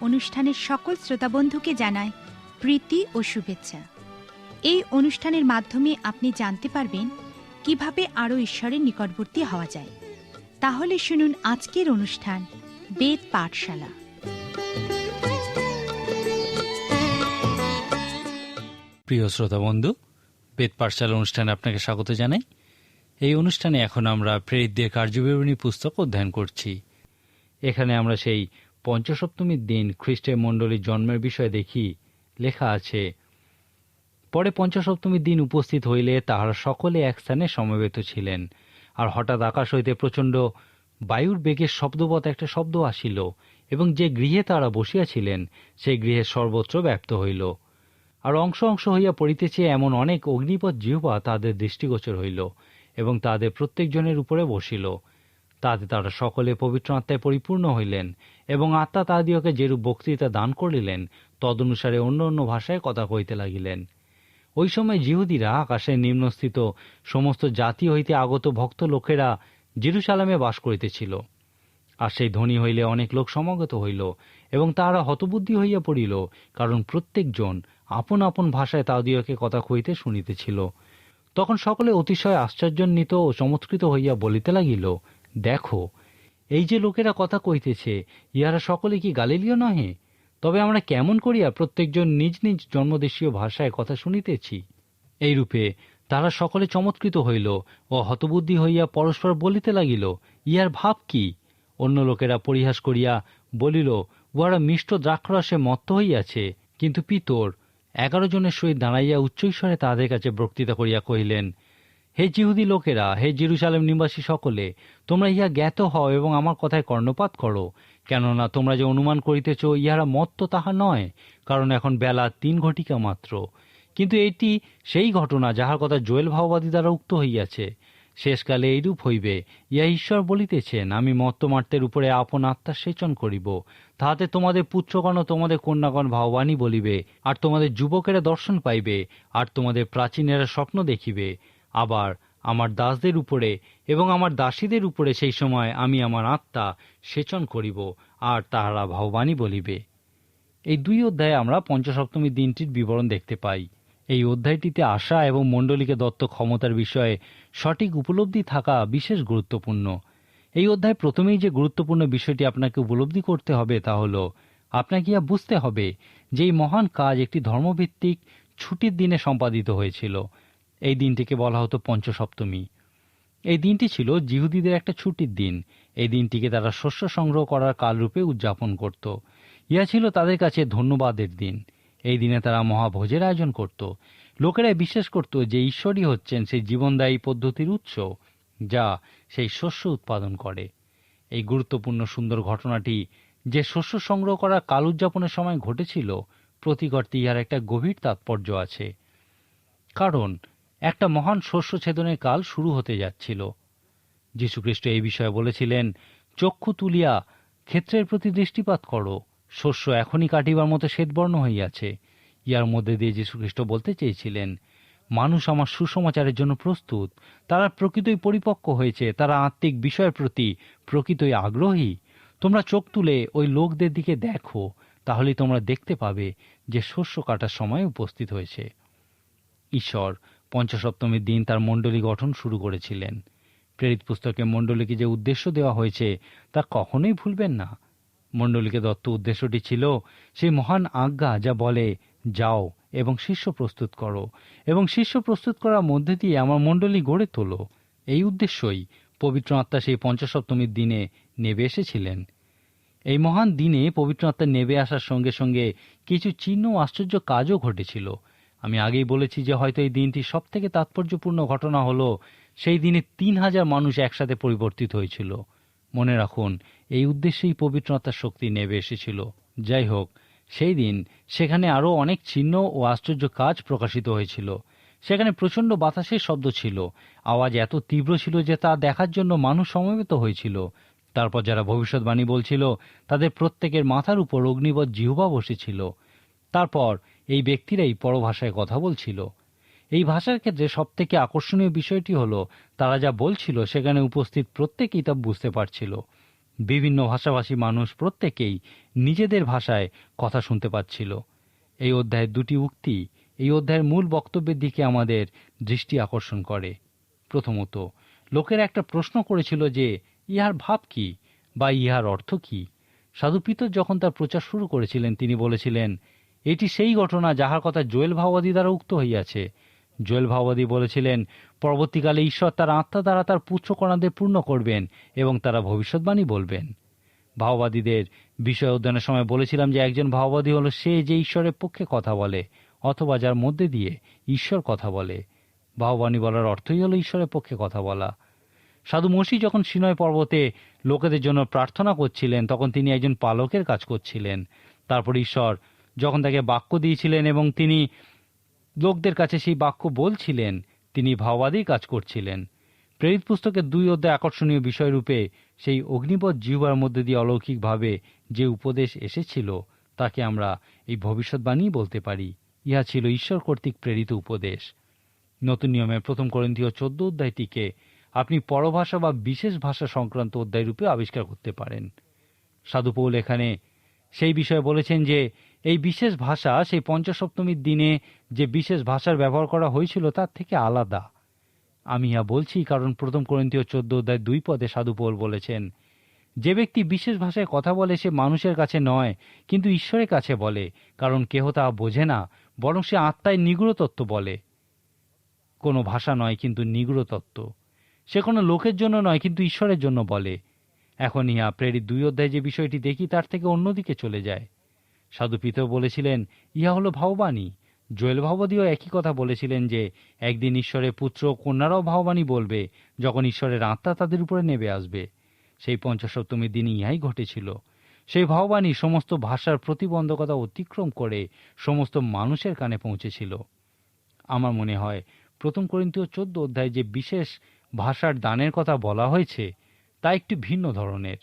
অনুষ্ঠানের সকল শ্রোতাবন্ধুকে জানায় প্রীতি ও শুভেচ্ছা। এই অনুষ্ঠানের মাধ্যমে আপনি জানতে পারবেন কীভাবে আরও ঈশ্বরের নিকটবর্তী হওয়া যায়। তাহলে শুনুন আজকের অনুষ্ঠান, বেদ পাঠশালা। প্রিয় শ্রোতা বন্ধু বেদ পাঠশালা অনুষ্ঠানে আপনাকে স্বাগত জানাই। এই অনুষ্ঠানে এখন আমরা প্রেরিতদের কার্যবিবরণী পুস্তক অধ্যয়ন করছি। এখানে আমরা সেই পঞ্চসপ্তমীর দিন খ্রিস্টের মণ্ডলীর জন্মের বিষয়ে দেখি লেখা আছে, পরে পঞ্চসপ্তমীর দিন উপস্থিত হইলে তাহারা সকলে এক স্থানে সমবেত ছিলেন। আর হঠাৎ আকাশ হইতে প্রচণ্ড বায়ুর বেগের শব্দবৎ একটা শব্দ আসিল এবং যে গৃহে তারা বসিয়াছিলেন, সেই গৃহে সর্বত্র ব্যপ্ত হইল। আর অংশ অংশ হইয়া পড়িতেছে এমন অনেক অগ্নিপথ জিহ্বা তাদের দৃষ্টিগোচর হইল এবং তাদের প্রত্যেকজনের উপরে বসিল। তাতে তারা সকলে পবিত্র আত্মায় পরিপূর্ণ হইলেন এবং আত্মা তাহাদিওকে যেরূপ বক্তৃতা দান করিলেন, তদনুসারে অন্য অন্য ভাষায় কথা কইতে লাগিলেন। ওই সময় জিহুদিরা আকাশের নিম্নস্থিত সমস্ত জাতি হইতে আগত ভক্ত লোকেরা জেরুসালামে বাস করিতেছিল। আর সেই ধনী হইলে অনেক লোক সমাগত হইল এবং তাহারা হতবুদ্ধি হইয়া পড়িল, কারণ প্রত্যেকজন আপন আপন ভাষায় তাদিওকে কথা কইতে শুনিতেছিল। তখন সকলে অতিশয় আশ্চর্যান্বিত ও চমৎকৃত হইয়া বলিতে লাগিল, দেখো এই যে লোকেরা কথা কইতেছে, ইহারা সকলে কি গালিলীয় নহে? তবে আমরা কেমন করিয়া প্রত্যেকজন নিজ নিজ জন্মদেশীয় ভাষায় কথা শুনিতেছি? এইরূপে তারা সকলে চমৎকৃত হইল ও হতবুদ্ধি হইয়া পরস্পর বলিতে লাগিল, ইহার ভাব কি? অন্য লোকেরা পরিহাস করিয়া বলিল, উহারা মিষ্ট দ্রাক্ষরসে মত্ত হইয়াছে, কিন্তু পিতর, এগারো জনের সহিত দাঁড়াইয়া উচ্চৈস্বরে তাহাদের কাছে বক্তৃতা করিয়া কহিলেন হে জিহুদি লোকেরা, হে জিরুসালেম নিবাসী সকলে, তোমরা ইহা জ্ঞাত হও এবং আমার কথায় কর্ণপাত করো। কেননা তোমরা যে অনুমান করিতেছ, ইহারা মত্ত তাহা নয়, কারণ এখন বেলা তিন ঘটিকা মাত্র। কিন্তু এটি সেই ঘটনা যাহার কথা জোয়েল ভাওবাদী দ্বারা উক্ত হইয়াছে। শেষকালে এইরূপ হইবে, ইহা ঈশ্বর বলিতেছেন, আমি মত্তমার্তের উপরে আপন আত্মা সেচন করিব। তাহাতে তোমাদের পুত্রগণ তোমাদের কন্যাগণ ভাববাণী বলিবে, আর তোমাদের যুবকেরা দর্শন পাইবে, আর তোমাদের প্রাচীনেরা স্বপ্ন দেখিবে। আবার আমার দাসদের উপরে এবং আমার দাসীদের উপরে সেই সময় আমি আমার আত্মা সেচন করিব, আর তাহারা ভাববাণী বলিবে। এই দুই অধ্যায়ে আমরা পঞ্চসপ্তমী দিনটির বিবরণ দেখতে পাই। এই অধ্যায়টিতে আশা এবং মণ্ডলীকে দত্ত ক্ষমতার বিষয়ে সঠিক উপলব্ধি থাকা বিশেষ গুরুত্বপূর্ণ। এই অধ্যায় প্রথমেই যে গুরুত্বপূর্ণ বিষয়টি আপনাকে উপলব্ধি করতে হবে তা হল, আপনাকে ইয়া বুঝতে হবে যে এই মহান কাজ একটি ধর্মভিত্তিক ছুটির দিনে সম্পাদিত হয়েছিল। এই দিনটিকে বলা হতো পঞ্চসপ্তমী। এই দিনটি ছিল জিহুদিদের একটা ছুটির দিন। এই দিনটিকে তারা শস্য সংগ্রহ করার কালরূপে উদযাপন করত। ইহা ছিল তাদের কাছে ধন্যবাদের দিন। এই দিনে তারা মহাভোজের আয়োজন করত। লোকেরা বিশ্বাস করত যে ঈশ্বরই হচ্ছেন সেই জীবনদায়ী পদ্ধতির উৎস, যা সেই শস্য উৎপাদন করে। এই গুরুত্বপূর্ণ সুন্দর ঘটনাটি যে শস্য সংগ্রহ করা কাল উদযাপনের সময় ঘটেছিল প্রতিকর্তে ইহার একটা গভীর তাৎপর্য আছে। কারণ একটা মহান শস্য ছেদনের কাল শুরু হতে যাচ্ছিল। যীশুখ্রিস্ট এই বিষয়ে বলেছিলেন, চক্ষু তুলিয়া ক্ষেত্রের প্রতি দৃষ্টিপাত করো। শস্য এখনই কাটিবার মতো শ্বেতবর্ণ হইয়াছে। ইহার মধ্যে দিয়ে যীশুখ্রিস্ট বলতে চেয়েছিলেন, মানুষ আমার সুসমাচারের জন্য প্রস্তুত। তারা প্রকৃতই পরিপক্ক হয়েছে। তারা আত্মিক বিষয়ের প্রতি প্রকৃতই আগ্রহী। তোমরা চোখ তুলে ওই লোকদের দিকে দেখো। তাহলেই তোমরা দেখতে পাবে যে শস্য কাটার সময় উপস্থিত হয়েছে। ঈশ্বর পঞ্চসপ্তমীর দিন তার মণ্ডলী গঠন শুরু করেছিলেন। প্রেরিত পুস্তকে মণ্ডলীকে যে উদ্দেশ্য দেওয়া হয়েছে, তা কখনোই ভুলবেন না। মণ্ডলীকে দত্ত উদ্দেশ্যটি ছিল সেই মহান আজ্ঞা যা বলে, যাও এবং শিষ্য প্রস্তুত করো এবং শিষ্য প্রস্তুত করার মধ্যে দিয়ে আমার মণ্ডলী গড়ে তোলো। এই উদ্দেশ্যই পবিত্র আত্মা সেই পঞ্চসপ্তমীর দিনে নেবে এসেছিলেন। এই মহান দিনে পবিত্র আত্মা নেবে আসার সঙ্গে সঙ্গে কিছু চিহ্ন আশ্চর্য কাজও ঘটেছিল। আমি আগেই বলেছি যে হয়তো এই দিনটি সব থেকে তাৎপর্যপূর্ণ ঘটনা হলো, সেই দিনে তিন হাজার মানুষ একসাথে পরিবর্তিত হয়েছিল। মনে রাখুন, এই উদ্দেশ্যেই পবিত্রতার শক্তি নেবে এসেছিল। যাই হোক, সেই দিন সেখানে আরও অনেক চিহ্ন ও আশ্চর্য কাজ প্রকাশিত হয়েছিল। সেখানে প্রচণ্ড বাতাসের শব্দ ছিল। আওয়াজ এত তীব্র ছিল যে তা দেখার জন্য মানুষ সমবেত হয়েছিল। তারপর যারা ভবিষ্যৎবাণী বলছিল, তাদের প্রত্যেকের মাথার উপর অগ্নিবৎ জিহুবা বসেছিল। তারপর এই ব্যক্তিরাই পরভাষায় কথা বলছিল। এই ভাষার ক্ষেত্রে সবথেকে আকর্ষণীয় বিষয়টি হলো, তারা যা বলছিল সেখানে উপস্থিত প্রত্যেকেই তা বুঝতে পারছিল। বিভিন্ন ভাষাভাষী মানুষ প্রত্যেকেই নিজেদের ভাষায় কথা শুনতে পাচ্ছিল। এই অধ্যায়ের দুটি উক্তি, এই অধ্যায়ের মূল বক্তব্যের দিকে আমাদের দৃষ্টি আকর্ষণ করে। প্রথমত, লোকেরা একটা প্রশ্ন করেছিল যে, ইহার ভাব কি বা ইহার অর্থ কি? সাধু পিতর যখন তার প্রচার শুরু করেছিলেন, তিনি বলেছিলেন এটি সেই ঘটনা যাহার কথা জোয়েল ভাওবাদী দ্বারা উক্ত হইয়াছে। জোয়েল ভাওবাদী বলেছিলেন, পরবর্তীকালে ঈশ্বর তার আত্মা দ্বারা তার পুত্রকণাদের পূর্ণ করবেন এবং তারা ভবিষ্যৎবাণী বলবেন। ভাওবাদীদের বিষয় অধ্যয়নের সময় বলেছিলাম যে, একজন ভাওবাদী হলো সে যে ঈশ্বরের পক্ষে কথা বলে, অথবা যার মধ্যে দিয়ে ঈশ্বর কথা বলে। ভাওবাণী বলার অর্থই হলো ঈশ্বরের পক্ষে কথা বলা। সাধু মসি যখন সিনয় পর্বতে লোকেদের জন্য প্রার্থনা করছিলেন, তখন তিনি একজন পালকের কাজ করছিলেন। তারপর ঈশ্বর যখন তাকে বাক্য দিয়েছিলেন এবং তিনি লোকদের কাছে সেই বাক্য বলছিলেন, তিনি ভাওবাদী কাজ করছিলেন। প্রেরিত পুস্তকের দুই অধ্যায় আকর্ষণীয় বিষয়রূপে সেই অগ্নিপথ জিহ্বার মধ্যে দিয়ে অলৌকিকভাবে যে উপদেশ এসেছিল, তাকে আমরা এই ভবিষ্যৎবাণী বলতে পারি। ইহা ছিল ঈশ্বর কর্তৃক প্রেরিত উপদেশ। নতুন নিয়মের প্রথম করিন্থীয় চোদ্দ অধ্যায়টিকে আপনি পরভাষা বা বিশেষ ভাষা সংক্রান্ত অধ্যায় রূপে আবিষ্কার করতে পারেন। সাধুপৌল এখানে সেই বিষয়ে বলেছেন যে, এই বিশেষ ভাষা সেই পঞ্চসপ্তমীর দিনে যে বিশেষ ভাষার ব্যবহার করা হয়েছিল তার থেকে আলাদা। আমি ইহা বলছি কারণ প্রথম করিন্তীয় চোদ্দ অধ্যায় দুই পদে সাধুপৌল বলেছেন, যে ব্যক্তি বিশেষ ভাষায় কথা বলে সে মানুষের কাছে নয়, কিন্তু ঈশ্বরের কাছে বলে, কারণ কেহ তা বোঝে না, বরং সে আত্মায় নিগুড় তত্ত্ব বলে। কোনো ভাষা নয় কিন্তু নিগুড় তত্ত্ব। সে কোনো লোকের জন্য নয় কিন্তু ঈশ্বরের জন্য বলে। এখন ইহা প্রেরিত দুই অধ্যায় যে বিষয়টি দেখি, তার থেকে অন্যদিকে চলে যায়। সাধু পিতর বলেছিলেন, ইহা হলো ভাববাণী। জোয়েল ভাববাদীও একই কথা বলেছিলেন যে, একদিন ঈশ্বরের পুত্র কন্যারাও ভাববাণী বলবে, যখন ঈশ্বরের আত্মা তাদের উপরে নেমে আসবে। সেই পঞ্চসপ্তমীর দিনে ইহাই ঘটেছিল। সেই ভাববাণী সমস্ত ভাষার প্রতিবন্ধকতা অতিক্রম করে সমস্ত মানুষের কানে পৌঁছেছিল। আমার মনে হয়, প্রথম করিন্তীয় চোদ্দ অধ্যায় যে বিশেষ ভাষার দানের কথা বলা হয়েছে তা একটি ভিন্ন ধরনের।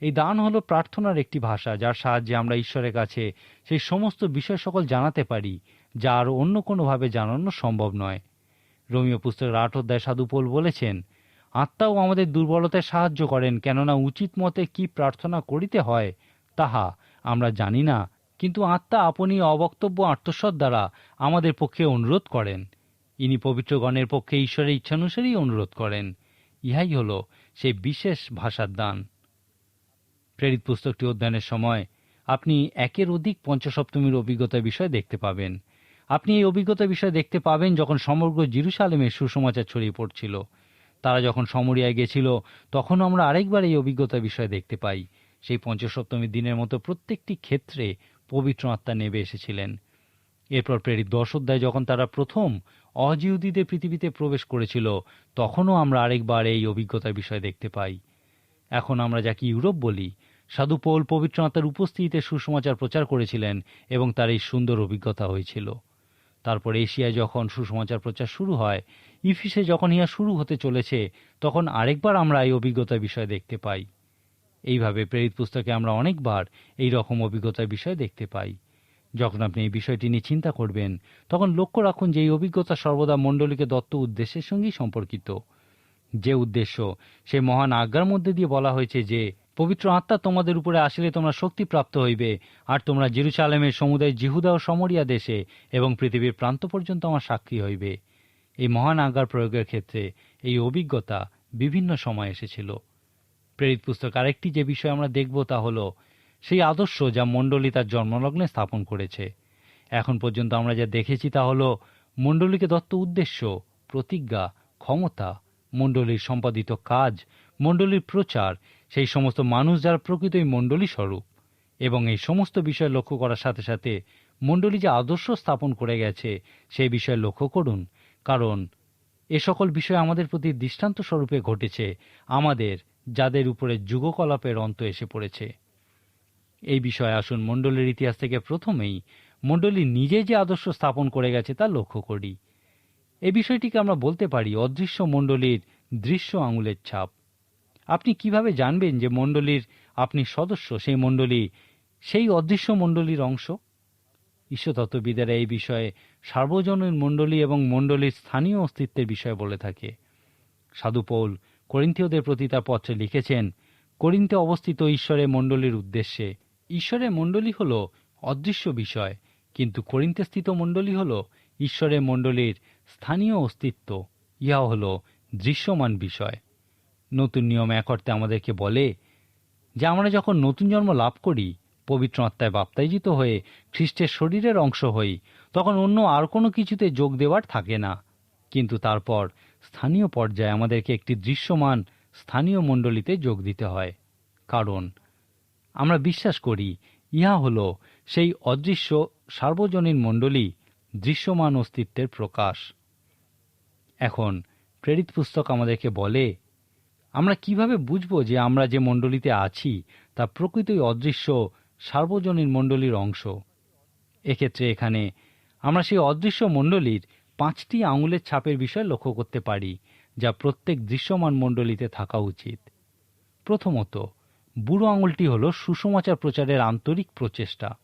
এই দান হলো প্রার্থনার একটি ভাষা, যার সাহায্যে আমরা ঈশ্বরের কাছে সেই সমস্ত বিষয় সকল জানাতে পারি, যা আর অন্য কোনোভাবে জানানো সম্ভব নয়। রোমিও পুস্তকের আট অধ্যায় সাধুপোল বলেছেন, আত্মাও আমাদের দুর্বলতায় সাহায্য করেন, কেননা উচিত মতে কি প্রার্থনা করিতে হয়, তাহা আমরা জানি না। কিন্তু আত্মা আপনি অবক্তব্য আত্মসৎ দ্বারা আমাদের পক্ষে অনুরোধ করেন। ইনি পবিত্রগণের পক্ষে ঈশ্বরের ইচ্ছানুসারেই অনুরোধ করেন। ইহাই হল সেই বিশেষ ভাষার দান। প্রেরিত পুস্তকটি অধ্যয়নের সময় আপনি একের অধিক পঞ্চসপ্তমীর অভিজ্ঞতার বিষয় দেখতে পাবেন। আপনি এই অভিজ্ঞতার বিষয় দেখতে পাবেন যখন সমগ্র জিরুসালেমের সুসমাচার ছড়িয়ে পড়ছিল। তারা যখন সমরিয়ায় গেছিল, তখন আমরা আরেকবার এই অভিজ্ঞতার বিষয় দেখতে পাই। সেই পঞ্চসপ্তমীর দিনের মতো প্রত্যেকটি ক্ষেত্রে পবিত্র আত্মা নেবে এসেছিলেন। এরপর প্রেরিত দশ অধ্যায় যখন তারা প্রথম অজিউদিদের পৃথিবীতে প্রবেশ করেছিল, তখনও আমরা আরেকবার এই অভিজ্ঞতার বিষয় দেখতে পাই। এখন আমরা যাকে ইউরোপ বলি, সাধু পৌল পবিত্র উপস্থিতিতে সুসমাচার প্রচার করেছিলেন এবং তার এই সুন্দর অভিজ্ঞতা হয়েছিল। তারপর এশিয়ায় যখন সুসমাচার প্রচার শুরু হয়, ইফিসে যখন ইহা শুরু হতে চলেছে, তখন আরেকবার আমরা এই অভিজ্ঞতার বিষয় দেখতে পাই। এইভাবে প্রেরিত পুস্তকে আমরা অনেকবার এই রকম অভিজ্ঞতার বিষয় দেখতে পাই। যখন আপনি এই বিষয়টি নিয়ে চিন্তা করবেন, তখন লক্ষ্য রাখুন যে এই অভিজ্ঞতা সর্বদা মণ্ডলীকে দত্ত উদ্দেশ্যের সঙ্গেই সম্পর্কিত। যে উদ্দেশ্য, সেই মহান আজ্ঞার মধ্যে দিয়ে বলা হয়েছে যে, পবিত্র আত্মা তোমাদের উপরে আসলে তোমরা শক্তি প্রাপ্ত হইবে, আর তোমরা জেরুসালেমের সমুদায় জিহুদা ও সমরিয়া দেশে এবং পৃথিবীর প্রান্ত পর্যন্ত আমার সাক্ষী হইবে। এই মহান আজ্ঞার প্রয়োগের ক্ষেত্রে এই অভিজ্ঞতা বিভিন্ন সময় এসেছিল। প্রেরিত পুস্তক আরেকটি যে বিষয় আমরা দেখব তা হলো সেই আদর্শ যা মণ্ডলী তার জন্মলগ্নে স্থাপন করেছে। এখন পর্যন্ত আমরা যা দেখেছি তা হল মণ্ডলীকে দত্ত উদ্দেশ্য, প্রতিজ্ঞা, ক্ষমতা, মণ্ডলীর সম্পাদিত কাজ, মণ্ডলীর প্রচার, সেই সমস্ত মানুষ যারা প্রকৃতই মণ্ডলী স্বরূপ। এবং এই সমস্ত বিষয় লক্ষ্য করার সাথে সাথে মণ্ডলী যে আদর্শ স্থাপন করে গেছে, সেই বিষয়ে লক্ষ্য করুন। কারণ এ সকল বিষয় আমাদের প্রতি দৃষ্টান্ত স্বরূপে ঘটেছে, আমাদের, যাদের উপরে যুগকলাপের অন্ত এসে পড়েছে। এই বিষয়ে আসুন, মণ্ডলের ইতিহাস থেকে প্রথমেই মণ্ডলী নিজে যে আদর্শ স্থাপন করে গেছে তা লক্ষ্য করি। এই বিষয়টিকে আমরা বলতে পারি অদৃশ্য মণ্ডলীর দৃশ্য আঙুলের ছাপ। আপনি কীভাবে জানবেন যে মণ্ডলীর আপনি সদস্য, সেই মণ্ডলী সেই অদৃশ্য মণ্ডলীর অংশ? ঈশ্বরতত্ত্ববিদেরা এই বিষয়ে সার্বজনীন মণ্ডলী এবং মণ্ডলীর স্থানীয় অস্তিত্বের বিষয়ে বলে থাকে। সাধু পৌল করিন্থীয়দের প্রতি তার পত্রে লিখেছেন করিন্তে অবস্থিত ঈশ্বরের মণ্ডলীর উদ্দেশ্যে ঈশ্বরের মণ্ডলী হল অদৃশ্য বিষয়, কিন্তু করিন্থে স্থিত মণ্ডলী হল ঈশ্বরের মণ্ডলীর স্থানীয় অস্তিত্ব। ইহা হল দৃশ্যমান বিষয়। নতুন নিয়ম এক অর্থে আমাদেরকে বলে যে আমরা যখন নতুন জন্ম লাভ করি, পবিত্র আত্মায় বাপ্তাইজিত হয়ে খ্রিস্টের শরীরের অংশ হই, তখন অন্য আর কোনো কিছুতে যোগ দেওয়ার থাকে না। কিন্তু তারপর স্থানীয় পর্যায়ে আমাদেরকে একটি দৃশ্যমান স্থানীয় মণ্ডলীতে যোগ দিতে হয়। কারণ আমরা বিশ্বাস করি, ইহা হল সেই অদৃশ্য সার্বজনীন মণ্ডলী দৃশ্যমান অস্তিত্বের প্রকাশ। এখন প্রেরিত পুস্তক আমাদেরকে বলে, আমরা কীভাবে বুঝব যে আমরা যে মণ্ডলীতে আছি, তা প্রকৃতই অদৃশ্য সার্বজনীন মণ্ডলীর অংশ? এক্ষেত্রে এখানে আমরা সেই অদৃশ্য মণ্ডলীর পাঁচটি আঙুলের ছাপের বিষয় লক্ষ্য করতে পারি, যা প্রত্যেক দৃশ্যমান মণ্ডলীতে থাকা উচিত। প্রথমত বুড়ো আঙুলটি হল সুসমাচার প্রচারের আন্তরিক প্রচেষ্টা।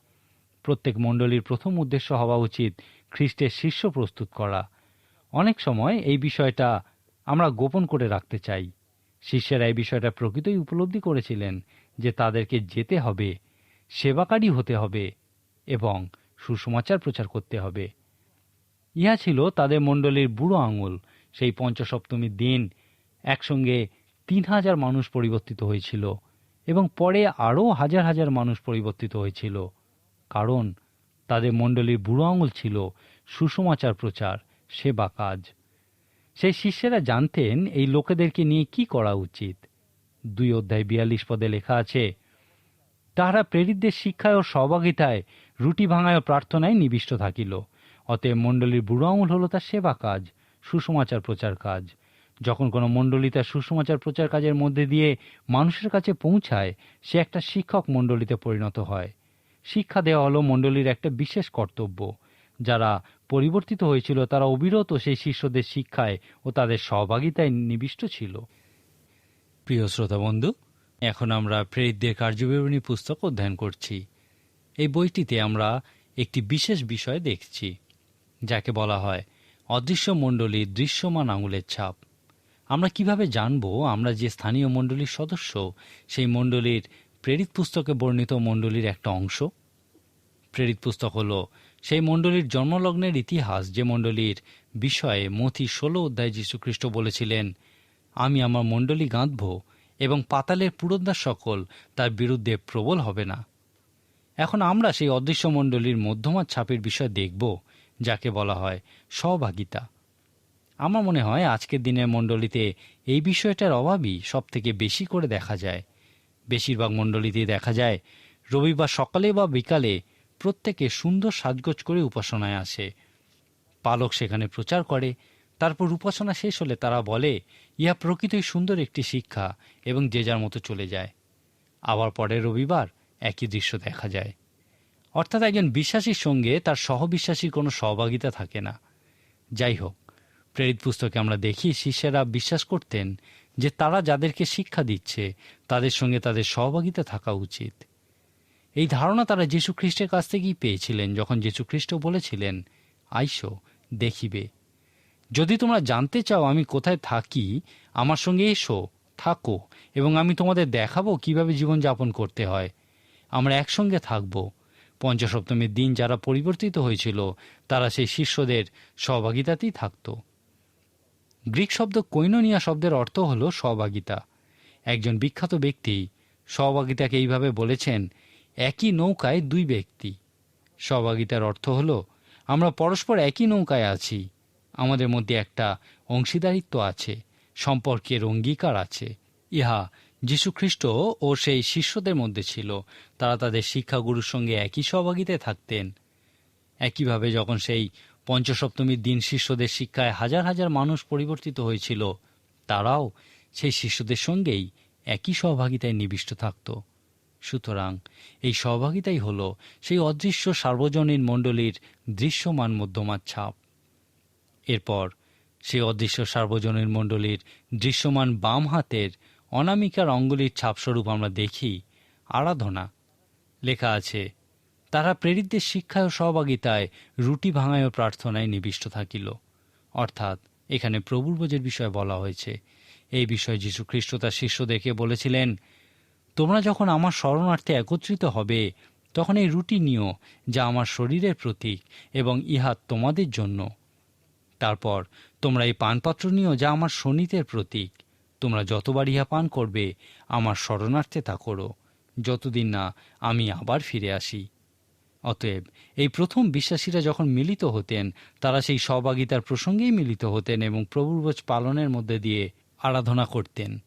প্রত্যেক মণ্ডলীর প্রথম উদ্দেশ্য হওয়া উচিত খ্রিস্টের শীর্ষ প্রস্তুত করা। অনেক সময় এই বিষয়টা আমরা গোপন করে রাখতে চাই। শিষ্যেরা এই বিষয়টা প্রকৃতই উপলব্ধি করেছিলেন যে তাদেরকে যেতে হবে, সেবাকারী হতে হবে এবং সুসমাচার প্রচার করতে হবে। ইহা ছিল তাদের মণ্ডলীর বুড়ো আঙুল। সেই পঞ্চসপ্তমীর দিন একসঙ্গে তিন হাজার মানুষ পরিবর্তিত হয়েছিল। এবং পরে আরও হাজার হাজার মানুষ পরিবর্তিত হয়েছিল। কারণ তাদের মণ্ডলীর বুড়ো আঙুল ছিল সুসমাচার প্রচার, সেবা কাজ। সেই শিষ্যেরা জানতেন এই লোকেদেরকে নিয়ে কি করা উচিত। দুই অধ্যায় বিয়াল্লিশ পদে লেখা আছে, তাহারা প্রেরিতদের শিক্ষায় ও সহভাগিতায় রুটি ভাঙায় ও প্রার্থনায় নিবিষ্ট থাকিল। অতএব মণ্ডলীর বুড়ো আঙুল হল তার সেবা কাজ সুসমাচার প্রচার কাজ। যখন কোনো মণ্ডলী তার সুসমাচার প্রচার কাজের মধ্যে দিয়ে মানুষের কাছে পৌঁছায়, সে একটা শিক্ষক মণ্ডলীতে পরিণত হয়। শিক্ষা দেওয়া হলো মণ্ডলীর একটা বিশেষ কর্তব্য। যারা পরিবর্তিত হয়েছিল, তারা অবিরত সেই শিষ্যদের শিক্ষায় ও তাদের সহভাগিতায় নিবিষ্ট ছিল। প্রিয় শ্রোতা বন্ধু, এখন আমরা প্রেরিতদের কার্যবিবরণী পুস্তক অধ্যয়ন করছি। এই বইটিতে আমরা একটি বিশেষ বিষয় দেখছি, যাকে বলা হয় অদৃশ্য মণ্ডলীর দৃশ্যমান আঙুলের ছাপ। আমরা কীভাবে জানব আমরা যে স্থানীয় মণ্ডলীর সদস্য, সেই মণ্ডলীর প্রেরিত পুস্তকে বর্ণিত মণ্ডলীর একটা অংশ? প্রেরিত পুস্তক হল সেই মণ্ডলীর জন্মলগ্নের ইতিহাস যে মণ্ডলীর বিষয়ে মথি ষোলো অধ্যায় যীশুখ্রিস্ট বলেছিলেন, আমি আমার মণ্ডলী গাঁথব এবং পাতালের পুরোদ্দার সকল তার বিরুদ্ধে প্রবল হবে না। এখন আমরা সেই অদৃশ্য মণ্ডলীর মধ্যমার ছাপের বিষয় দেখব, যাকে বলা হয় সহভাগিতা। আমার মনে হয় আজকের দিনের মণ্ডলীতে এই বিষয়টার অভাবই সব থেকে বেশি করে দেখা যায়। বেশিরভাগ মণ্ডলীতে দেখা যায়, রবিবার সকালে বা বিকালে প্রত্যেকে সুন্দর সাজগোজ করে উপাসনায় আসে। পালক সেখানে প্রচার করে, তারপর উপাসনা শেষ হলে তারা বলে, ইহা প্রকৃতই সুন্দর একটি শিক্ষা এবং যে যার মতো চলে যায়। আবার পরের রবিবার একই দৃশ্য দেখা যায়। অর্থাৎ একজন বিশ্বাসীর সঙ্গে তার সহবিশ্বাসীর কোনো সহভাগিতা থাকে না। যাই হোক প্রেরিত পুস্তকে আমরা দেখি, শিষ্যেরা বিশ্বাস করতেন যে তারা যাদেরকে শিক্ষা দিচ্ছে, তাদের সঙ্গে তাদের সহভাগিতা থাকা উচিত। এই ধারণা তারা যীশু খ্রিস্টের কাছ থেকেই পেয়েছিলেন, যখন যীশু খ্রিস্ট বলেছিলেন, আইসো, দেখিবে। যদি তোমরা জানতে চাও আমি কোথায় থাকি, আমার সঙ্গে এসো, থাকো, এবং আমি তোমাদের দেখাবো কীভাবে জীবনযাপন করতে হয়। আমরা একসঙ্গে থাকব। পঞ্চসপ্তমীর দিন যারা পরিবর্তিত হয়েছিল, তারা সেই শিষ্যদের সহভাগিতাতেই থাকত। গ্রিক শব্দ কৈননিয়া শব্দের অর্থ হল সহভাগিতা। একজন বিখ্যাত ব্যক্তি সহভাগিতাকে এইভাবে বলেছেন, একই নৌকায় দুই ব্যক্তি। সহভাগিতার অর্থ হল, আমরা পরস্পর একই নৌকায় আছি। আমাদের মধ্যে একটা অংশীদারিত্ব আছে, সম্পর্কের অঙ্গীকার আছে। ইহা যীশুখ্রিস্ট ও সেই শিষ্যদের মধ্যে ছিল। তারা তাদের শিক্ষাগুরুর সঙ্গে একই সহভাগিতায় থাকতেন। একইভাবে যখন সেই পঞ্চসপ্তমীর দিন শিষ্যদের শিক্ষায় হাজার হাজার মানুষ পরিবর্তিত হয়েছিল। তারাও সেই শিষ্যদের সঙ্গেই একই সহভাগিতায় নিবিষ্ট থাকত। সুতরাং এই সহভাগিতাই হল সেই অদৃশ্য সার্বজনীন মণ্ডলীর দৃশ্যমান মধ্যমার ছাপ। এরপর সেই অদৃশ্য সার্বজনীন মণ্ডলীর দৃশ্যমান বাম হাতের অনামিকার অঙ্গুলির ছাপস্বরূপ আমরা দেখি, আরাধনা। লেখা আছে তারা প্রেরিতদের শিক্ষায় ও সহভাগিতায় রুটি ভাঙায় ও প্রার্থনায় নিবিষ্ট থাকিল। অর্থাৎ এখানে প্রভুর বোঝের বিষয়ে বলা হয়েছে। এই বিষয়ে যীশু খ্রিস্ট তার শিষ্যদেরকে বলেছিলেন, তোমরা যখন আমার শরণার্থে একত্রিত হবে, তখন এই রুটি নিও যা আমার শরীরের প্রতীক এবং ইহা তোমাদের জন্য। তারপর তোমরা এই পানপাত্র নিও যা আমার শনিতের প্রতীক। তোমরা যতবার ইহা পান করবে, আমার শরণার্থে তা করো। যতদিন না আমি আবার ফিরে আসি। অতএব এই প্রথম বিশ্বাসীরা যখন মিলিত হতেন, তারা সেই সহভাগিতার প্রসঙ্গেই মিলিত হতেন এবং প্রভুর পালনের মধ্যে দিয়ে আরাধনা করতেন।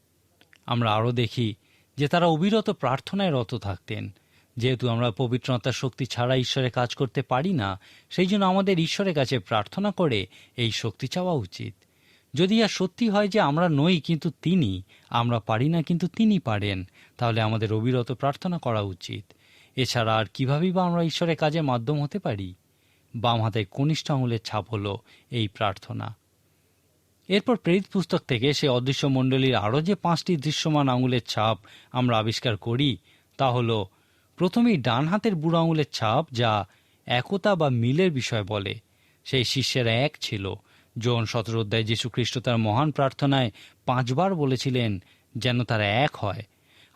আমরা আরও দেখি যে তারা অবিরত প্রার্থনায় রত থাকতেন। যেহেতু আমরা পবিত্রতার শক্তি ছাড়া ঈশ্বরে কাজ করতে পারি না, সেই জন্য আমাদের ঈশ্বরের কাছে প্রার্থনা করে এই শক্তি চাওয়া উচিত। যদি আর সত্যি হয় যে আমরা নই কিন্তু তিনি, আমরা পারি না কিন্তু তিনি পারেন, তাহলে আমাদের অবিরত প্রার্থনা করা উচিত। এছাড়া আর কীভাবেই বা আমরা ঈশ্বরের কাজে মাধ্যম হতে পারি? বাম হাতের কনিষ্ঠ আঙুলের ছাপ হল এই প্রার্থনা। এরপর প্রেরিত পুস্তক থেকে সে অদৃশ্য মণ্ডলীর আরও যে পাঁচটি দৃশ্যমান আঙুলের ছাপ আমরা আবিষ্কার করি, তা হল, প্রথমেই ডান হাতের বুড়ো আঙুলের ছাপ যা একতা বা মিলের বিষয় বলে। সেই শিষ্যেরা এক ছিল। যৌন সতেরো অধ্যায় যীশু খ্রিস্ট তার মহান প্রার্থনায় পাঁচবার বলেছিলেন, যেন তারা এক হয়।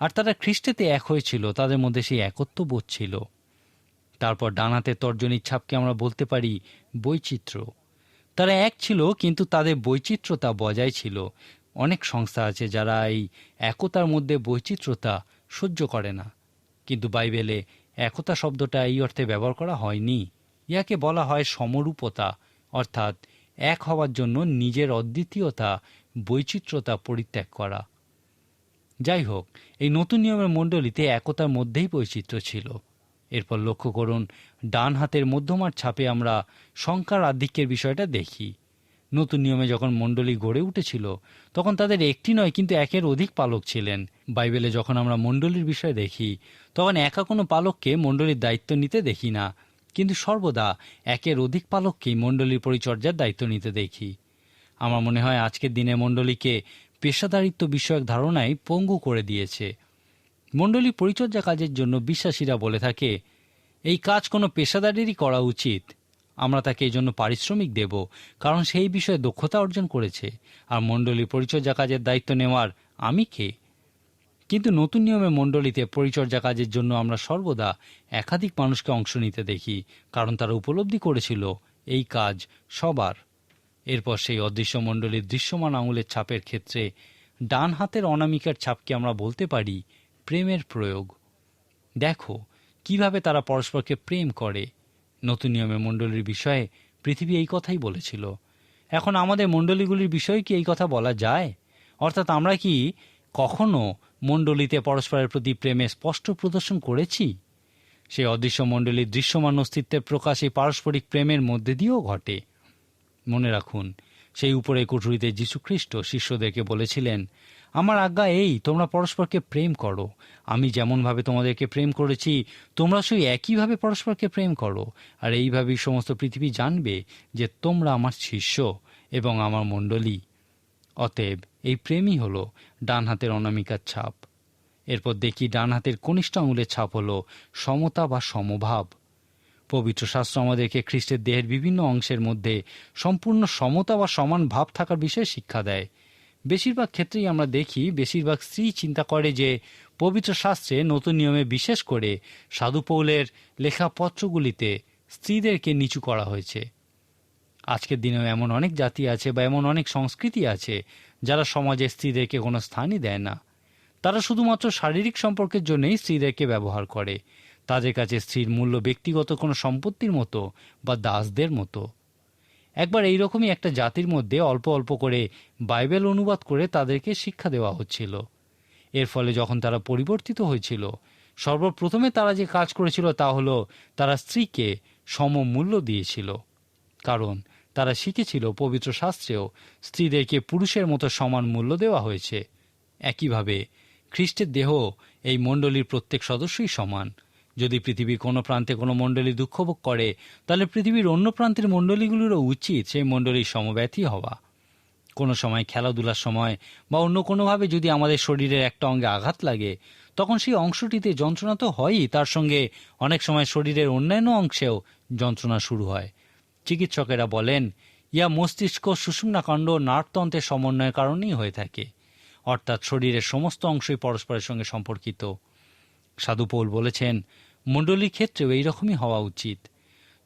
আর তারা খ্রিস্টেতে এক হয়েছিল, তাদের মধ্যে সেই একত্ব বোধ ছিল। তারপর ডানাতে তর্জনীর ছাপকে আমরা বলতে পারি বৈচিত্র্য। তারা এক ছিল, কিন্তু তাদের বৈচিত্র্যতা বজায় ছিল। অনেক সংস্থা আছে যারা এই একতার মধ্যে বৈচিত্র্যতা সহ্য করে না। কিন্তু বাইবেলে একতা শব্দটা এই অর্থে ব্যবহার করা হয়নি। ইয়াকে বলা হয় সমরূপতা, অর্থাৎ এক হওয়ার জন্য নিজের অদ্বিতীয়তা, বৈচিত্র্যতা পরিত্যাগ করা। যাই হোক এই নতুন নিয়মের মণ্ডলীতে একতার মধ্যেই বৈচিত্র্য ছিল। এরপর লক্ষ্য করুন, ডান হাতের মধ্যমার ছাপে আমরা সংখ্যার আধিক্যের বিষয়টা দেখি। নতুন নিয়মে যখন মণ্ডলী গড়ে উঠেছিল, তখন তাদের একটি নয়, কিন্তু একের অধিক পালক ছিলেন। বাইবেলে যখন আমরা মণ্ডলীর বিষয় দেখি, তখন একা কোনো পালককে মণ্ডলীর দায়িত্ব নিতে দেখি না। কিন্তু সর্বদা একের অধিক পালককেই মণ্ডলীর পরিচর্যার দায়িত্ব নিতে দেখি। আমার মনে হয় আজকের দিনে মণ্ডলীকে পেশাদারিত্ব বিষয়ক ধারণায় পঙ্গু করে দিয়েছে। মণ্ডলী পরিচর্যা কাজের জন্য বিশ্বাসীরা বলে থাকে, এই কাজ কোনো পেশাদারেরই করা উচিত। আমরা তাকে এই জন্য পারিশ্রমিক দেব, কারণ সেই বিষয়ে দক্ষতা অর্জন করেছে। আর মণ্ডলী পরিচর্যা কাজের দায়িত্ব নেওয়ার আমি কে? কিন্তু নতুন নিয়মে মণ্ডলীতে পরিচর্যা কাজের জন্য আমরা সর্বদা একাধিক মানুষকে অংশ নিতে দেখি, কারণ তারা উপলব্ধি করেছিল, এই কাজ সবার এরপর সেই অদৃশ্য মণ্ডলীর দৃশ্যমান আঙুলের ছাপের ক্ষেত্রে ডান হাতের অনামিকার ছাপকে আমরা বলতে পারি প্রেমের প্রয়োগ। দেখো, কীভাবে তারা পরস্পরকে প্রেম করে। নতুন নিয়মে মণ্ডলীর বিষয়ে পৃথিবী এই কথাই বলেছিল। এখন আমাদের মণ্ডলীগুলির বিষয়ে কি এই কথা বলা যায়? অর্থাৎ আমরা কি কখনো মণ্ডলীতে পরস্পরের প্রতি প্রেমে স্পষ্ট প্রদর্শন করেছি? সেই অদৃশ্য মণ্ডলীর দৃশ্যমান অস্তিত্বের প্রকাশ এই পারস্পরিক প্রেমের মধ্যে দিয়েও ঘটে। মনে রাখুন, সেই উপরে কুঠুরিতে যীশুখ্রিস্ট শিষ্যদেরকে বলেছিলেন, আমার আজ্ঞা এই, তোমরা পরস্পরকে প্রেম করো। আমি যেমনভাবে তোমাদেরকে প্রেম করেছি, তোমরা সেই একইভাবে পরস্পরকে প্রেম করো। আর এইভাবেই সমস্ত পৃথিবী জানবে যে তোমরা আমার শিষ্য এবং আমার মণ্ডলী। অতএব এই প্রেমই হল ডান হাতের অনামিকার ছাপ। এরপর দেখি ডান হাতের কনিষ্ঠ আঙুলের ছাপ হল সমতা বা সমভাব। পবিত্র শাস্ত্র আমাদেরকে খ্রিস্টের দেহের বিভিন্ন অংশের মধ্যে সম্পূর্ণ সমতা বা সমান ভাব থাকার বিষয়ে শিক্ষা দেয়। বেশিরভাগ ক্ষেত্রেই আমরা দেখি, বেশিরভাগ স্ত্রী চিন্তা করে যে পবিত্র শাস্ত্রে নতুন নিয়মে বিশেষ করে সাধু পৌলের লেখা পত্রগুলিতে স্ত্রীদেরকে নিচু করা হয়েছে। আজকের দিনেও এমন অনেক জাতি আছে বা এমন অনেক সংস্কৃতি আছে যারা সমাজে স্ত্রীদেরকে কোনো স্থানই দেয় না। তারা শুধুমাত্র শারীরিক সম্পর্কের জন্যই স্ত্রীদেরকে ব্যবহার করে। তাদের কাছে স্ত্রীর মূল্য ব্যক্তিগত কোনো সম্পত্তির মতো বা দাসদের মতো। একবার এইরকমই একটা জাতির মধ্যে অল্প অল্প করে বাইবেল অনুবাদ করে তাদেরকে শিক্ষা দেওয়া হচ্ছিল। এর ফলে যখন তারা পরিবর্তিত হয়েছিল, সর্বপ্রথমে তারা যে কাজ করেছিল তা হলো তারা স্ত্রীকে সমমূল্য দিয়েছিল। কারণ তারা শিখেছিল পবিত্র শাস্ত্রেও স্ত্রীদেরকে পুরুষের মতো সমান মূল্য দেওয়া হয়েছে। একইভাবে খ্রিস্টের দেহ এই মণ্ডলীর প্রত্যেক সদস্যই সমান। যদি পৃথিবীর কোনো প্রান্তে কোনো মণ্ডলী দুঃখভোগ করে, তাহলে পৃথিবীর অন্য প্রান্তের মণ্ডলীগুলিরও উচিত সেই মণ্ডলীর সমব্যথী হওয়া। কোনো সময় খেলাধুলার সময় বা অন্য কোনোভাবে যদি আমাদের শরীরের একটা অঙ্গে আঘাত লাগে, তখন সেই অংশটিতে যন্ত্রণা তো হয়ই, তার সঙ্গে অনেক সময় শরীরের অন্যান্য অংশেও যন্ত্রণা শুরু হয়। চিকিৎসকেরা বলেন ইয়া মস্তিষ্ক সুষুম্নাকাণ্ড নাটতন্ত্রের সমন্বয়ের কারণেই হয়ে থাকে। অর্থাৎ শরীরের সমস্ত অংশই পরস্পরের সঙ্গে সম্পর্কিত। সাধু পৌল বলেছেন মণ্ডলীর ক্ষেত্রেও এইরকমই হওয়া উচিত।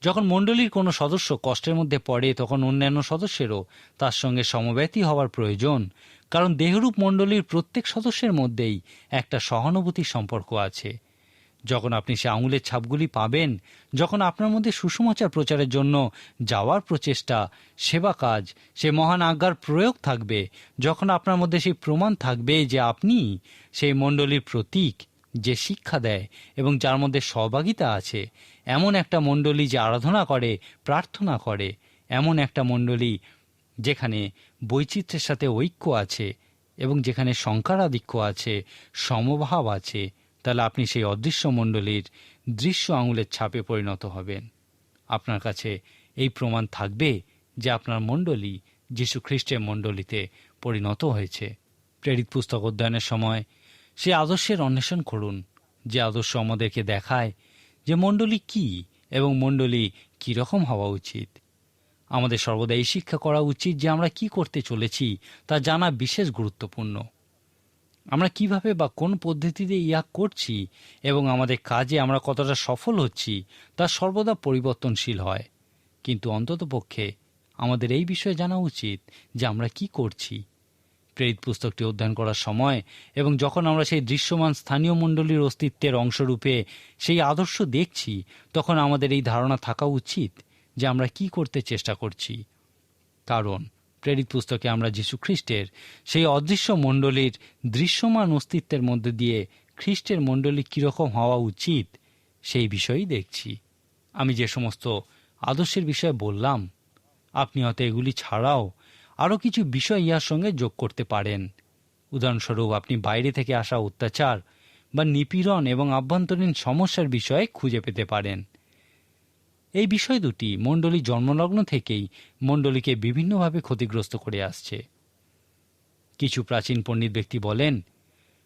যখন মণ্ডলীর কোনো সদস্য কষ্টের মধ্যে পড়ে, তখন অন্যান্য সদস্যেরও তার সঙ্গে সমব্যতি হওয়ার প্রয়োজন। কারণ দেহরূপ মণ্ডলীর প্রত্যেক সদস্যের মধ্যেই একটা সহানুভূতির সম্পর্ক আছে। যখন আপনি সে আঙুলের ছাপগুলি পাবেন, যখন আপনার মধ্যে সুষমাচার প্রচারের জন্য যাওয়ার প্রচেষ্টা, সেবা কাজ, সে মহান আজ্ঞার প্রয়োগ থাকবে, যখন আপনার মধ্যে সেই প্রমাণ থাকবে যে আপনি সেই মণ্ডলীর প্রতীক যে শিক্ষা দেয় এবং যার মধ্যে সহভাগিতা আছে, এমন একটা মণ্ডলী যে আরাধনা করে, প্রার্থনা করে, এমন একটা মণ্ডলী যেখানে বৈচিত্র্যের সাথে ঐক্য আছে এবং যেখানে সংকারাধিক্য আছে, সমভাব আছে, তাহলে আপনি সেই অদৃশ্য মণ্ডলীর দৃশ্য আঙুলের ছাপে পরিণত হবেন। আপনার কাছে এই প্রমাণ থাকবে যে আপনার মণ্ডলী যীশু খ্রিস্টের মণ্ডলীতে পরিণত হয়েছে। প্রেরিত পুস্তক অধ্যয়নের সময় সে আদর্শের অন্বেষণ করুন, যে আদর্শ আমাদেরকে দেখায় যে মণ্ডলী কি এবং মণ্ডলী কীরকম হওয়া উচিত। আমাদের সর্বদা এই শিক্ষা করা উচিত যে আমরা কি করতে চলেছি তা জানা বিশেষ গুরুত্বপূর্ণ। আমরা কীভাবে বা কোন পদ্ধতিতে ইয়া করছি এবং আমাদের কাজে আমরা কতটা সফল হচ্ছি তা সর্বদা পরিবর্তনশীল হয়। কিন্তু অন্ততপক্ষে আমাদের এই বিষয়ে জানা উচিত যে আমরা কি করছি। প্রেরিত পুস্তকটি অধ্যয়ন করার সময় এবং যখন আমরা সেই দৃশ্যমান স্থানীয় মণ্ডলীর অস্তিত্বের অংশরূপে সেই আদর্শ দেখছি, তখন আমাদের এই ধারণা থাকা উচিত যে আমরা কি করতে চেষ্টা করছি। কারণ প্রেরিত পুস্তকে আমরা খ্রিস্টের সেই অদৃশ্য মণ্ডলীর দৃশ্যমান অস্তিত্বের মধ্যে দিয়ে খ্রিস্টের মণ্ডলী কীরকম হওয়া উচিত সেই বিষয়েই দেখছি। আমি যে সমস্ত আদর্শের বিষয়ে বললাম, আপনি হয়তো এগুলি ছাড়াও আরও কিছু বিষয় ইহার সঙ্গে যোগ করতে পারেন। উদাহরণস্বরূপ, আপনি বাইরে থেকে আসা অত্যাচার বা নিপীড়ন এবং আভ্যন্তরীণ সমস্যার বিষয়ে খুঁজে পেতে পারেন। এই বিষয় দুটি মণ্ডলী জন্মলগ্ন থেকেই মণ্ডলীকে বিভিন্নভাবে ক্ষতিগ্রস্ত করে আসছে। কিছু প্রাচীন পণ্ডিত ব্যক্তি বলেন,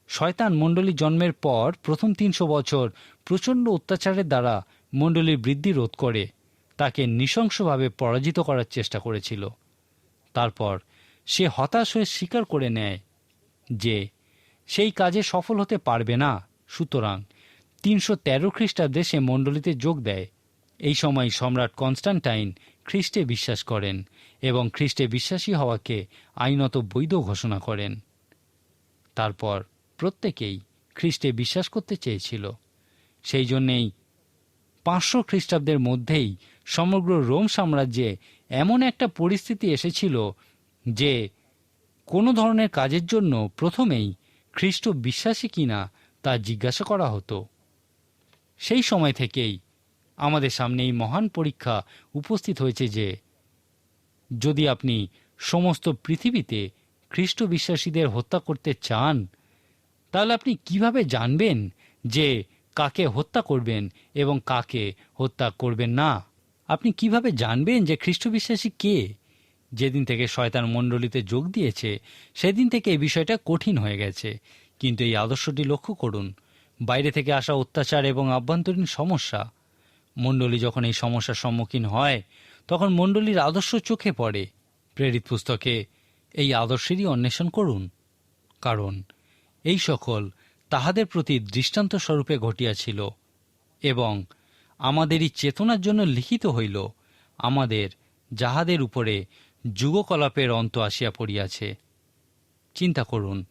শয়তান মণ্ডলী জন্মের পর প্রথম তিনশো বছর প্রচণ্ড অত্যাচারের দ্বারা মণ্ডলীর বৃদ্ধি রোধ করে, তাকে নৃশংসভাবে পরাজিত করার চেষ্টা করেছিল। তারপর সে হতাশ হয়ে স্বীকার করে নেয় যে সেই কাজে সফল হতে পারবে না। সুতরাং তিনশো তেরো খ্রিস্টাব্দে সে মণ্ডলীতে যোগ দেয়। এই সময় সম্রাট কনস্টান্টাইন খ্রিস্টে বিশ্বাস করেন এবং খ্রিস্টে বিশ্বাসী হওয়াকে আইনত বৈধ ঘোষণা করেন। তারপর প্রত্যেকেই খ্রিস্টে বিশ্বাস করতে চেয়েছিল। সেই জন্যেই পাঁচশো খ্রিস্টাব্দের মধ্যেই সমগ্র রোম সাম্রাজ্যে এমন একটা পরিস্থিতি এসেছিল যে কোনো ধরনের কাজের জন্য প্রথমেই খ্রিস্ট বিশ্বাসী কিনা তা জিজ্ঞাসা করা হতো। সেই সময় থেকেই আমাদের সামনে এই মহান পরীক্ষা উপস্থিত হয়েছে যে যদি আপনি সমস্ত পৃথিবীতে খ্রিস্ট বিশ্বাসীদের হত্যা করতে চান, তাহলে আপনি কীভাবে জানবেন যে কাকে হত্যা করবেন এবং কাকে হত্যা করবেন না? আপনি কীভাবে জানবেন যে খ্রিস্ট বিশ্বাসী কে? যেদিন থেকে শয়তান মণ্ডলীতে যোগ দিয়েছে, সেদিন থেকে এই বিষয়টা কঠিন হয়ে গেছে। কিন্তু এই আদর্শটি লক্ষ্য করুন, বাইরে থেকে আসা অত্যাচার এবং আভ্যন্তরীণ সমস্যা। মণ্ডলী যখন এই সমস্যার সম্মুখীন হয়, তখন মণ্ডলীর আদর্শ চোখে পড়ে। প্রেরিত পুস্তকে এই আদর্শেরই অন্বেষণ করুন। কারণ এই সকল তাহাদের প্রতি দৃষ্টান্ত স্বরূপে ঘটিয়াছিল এবং আমাদেরই চেতনার জন্য লিখিত হইল, আমাদের যাহাদের উপরে যুগকলাপের অন্ত আসিয়া পড়িয়াছে। চিন্তা করুন,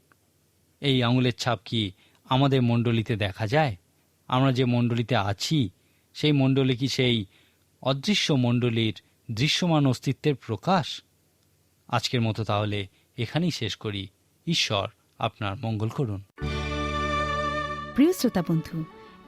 এই আঙুলের ছাপ কি আমাদের মণ্ডলীতে দেখা যায়? আমরা যে মণ্ডলীতে আছি, সেই মণ্ডলী কি সেই অদৃশ্য মণ্ডলীর দৃশ্যমান অস্তিত্বের প্রকাশ? আজকের মতো তাহলে এখানেই শেষ করি। ঈশ্বর আপনার মঙ্গল করুন। প্রিয় শ্রোতা বন্ধু